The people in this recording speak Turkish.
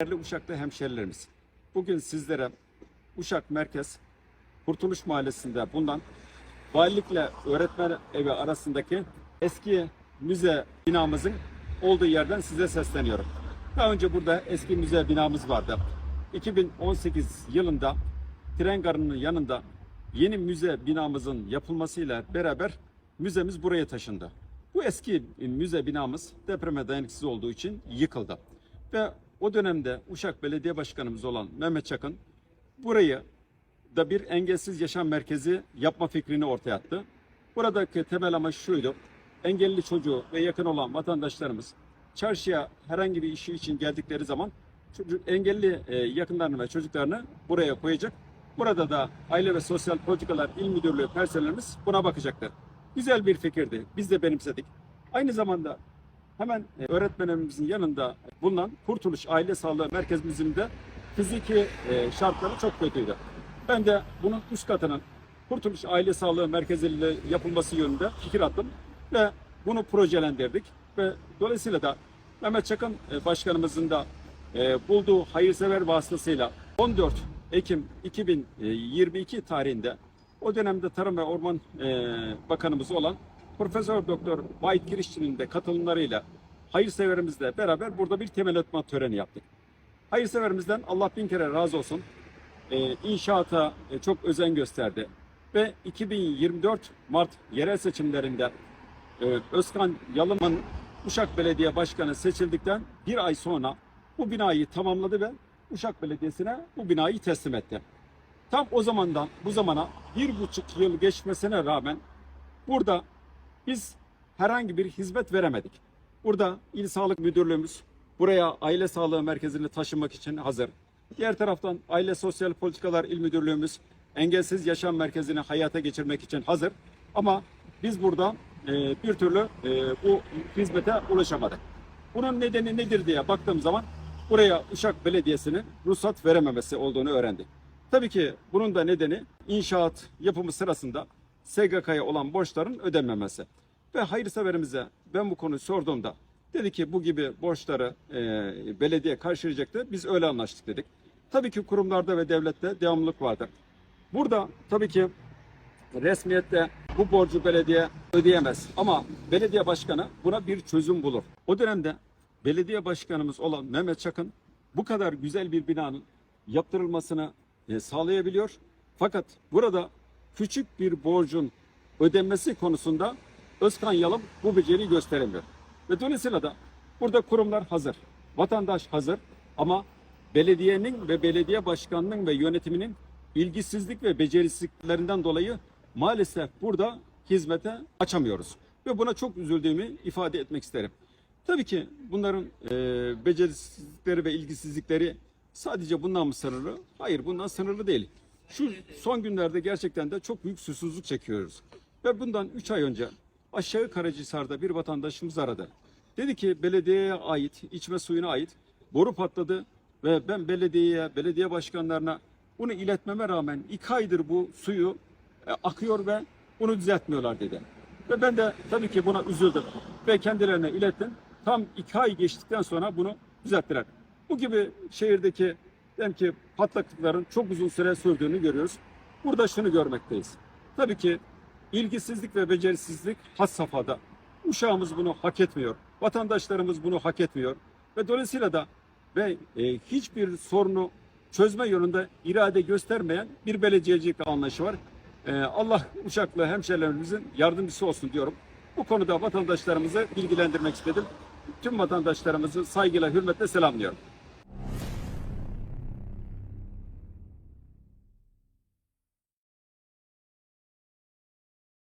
Değerli Uşaklı hemşerilerimiz, bugün sizlere Uşak Merkez Kurtuluş Mahallesi'nde bulunan valilikle öğretmen evi arasındaki eski müze binamızın olduğu yerden size sesleniyorum. Daha önce burada eski müze binamız vardı. 2018 yılında tren garının yanında yeni müze binamızın yapılmasıyla beraber müzemiz buraya taşındı. Bu eski müze binamız depreme dayanıksız olduğu için yıkıldı. Ve o dönemde Uşak Belediye Başkanımız olan Mehmet Çakın burayı da bir engelsiz yaşam merkezi yapma fikrini ortaya attı. Buradaki temel amaç şuydu. Engelli çocuğu ve yakın olan vatandaşlarımız çarşıya herhangi bir işi için geldikleri zaman çocuk, engelli e, yakınlarını ve çocuklarını buraya koyacak. Burada da Aile ve Sosyal Politikalar İl Müdürlüğü personelimiz buna bakacaktır. Güzel bir fikirdi. Biz de benimsedik. Aynı zamanda hemen e, öğretmenimizin yanında bulunan Kurtuluş Aile Sağlığı Merkezimizin de fiziki e, şartları çok kötüydü. Ben de bunun üst katının Kurtuluş Aile Sağlığı Merkezi ile yapılması yönünde fikir attım ve bunu projelendirdik ve dolayısıyla da Mehmet Çakın e, Başkanımızın da bulduğu hayırsever vasıtasıyla 14 Ekim 2022 tarihinde o dönemde Tarım ve Orman Bakanımız olan Profesör Doktor Vahit Kirişçi'nin de katılımlarıyla hayırseverimizle beraber burada bir temel atma töreni yaptık. Hayırseverimizden Allah bin kere razı olsun. E, inşaata e, çok özen gösterdi. Ve 2024 Mart yerel seçimlerinde e, Özkan Yalıman Uşak Belediye Başkanı seçildikten bir ay sonra bu binayı tamamladı ve Uşak Belediyesi'ne bu binayı teslim etti. Tam o zamandan bu zamana bir buçuk yıl geçmesine rağmen burada biz herhangi bir hizmet veremedik. Burada İl Sağlık Müdürlüğümüz buraya aile sağlığı merkezini taşımak için hazır. Diğer taraftan Aile Sosyal Politikalar İl Müdürlüğümüz engelsiz yaşam merkezini hayata geçirmek için hazır. Ama biz burada e, bir türlü e, bu hizmete ulaşamadık. Bunun nedeni nedir diye baktığım zaman buraya Uşak Belediyesi'nin ruhsat verememesi olduğunu öğrendik. Tabii ki bunun da nedeni inşaat yapımı sırasında SGK'ya olan borçların ödenmemesi. Ve hayırseverimize ben bu konuyu sorduğumda dedi ki bu gibi borçları e, belediye karşılayacaktı. Biz öyle anlaştık dedik. Tabii ki kurumlarda ve devlette devamlılık vardır. Burada tabii ki resmiyette bu borcu belediye ödeyemez. Ama belediye başkanı buna bir çözüm bulur. O dönemde belediye başkanımız olan Mehmet Çakın bu kadar güzel bir binanın yaptırılmasını e, sağlayabiliyor. Fakat burada küçük bir borcun ödenmesi konusunda Özkan Yalım bu beceriyi gösteremiyor. Ve dolayısıyla da burada kurumlar hazır, vatandaş hazır ama belediyenin ve belediye başkanının ve yönetiminin ilgisizlik ve becerisizliklerinden dolayı maalesef burada hizmete açamıyoruz. Ve buna çok üzüldüğümü ifade etmek isterim. Tabii ki bunların e, becerisizlikleri ve ilgisizlikleri sadece bundan mı sınırlı? Hayır bundan sınırlı değil. Şu son günlerde gerçekten de çok büyük susuzluk çekiyoruz. Ve bundan 3 ay önce aşağı Karacisar'da bir vatandaşımız aradı. Dedi ki belediyeye ait, içme suyuna ait boru patladı ve ben belediyeye, belediye başkanlarına bunu iletmeme rağmen iki aydır bu suyu e, akıyor ve bunu düzeltmiyorlar dedi. Ve ben de tabii ki buna üzüldüm ve kendilerine ilettim. Tam iki ay geçtikten sonra bunu düzelttiler. Bu gibi şehirdeki dedim ki patlaklıkların çok uzun süre sürdüğünü görüyoruz. Burada şunu görmekteyiz. Tabii ki ilgisizlik ve becerisizlik has safhada. Uşağımız bunu hak etmiyor. Vatandaşlarımız bunu hak etmiyor. Ve dolayısıyla da ve e, hiçbir sorunu çözme yönünde irade göstermeyen bir belediyecilik anlayışı var. E, Allah Uşaklı hemşehrilerimizin yardımcısı olsun diyorum. Bu konuda vatandaşlarımızı bilgilendirmek istedim. Tüm vatandaşlarımızı saygıyla, hürmetle selamlıyorum.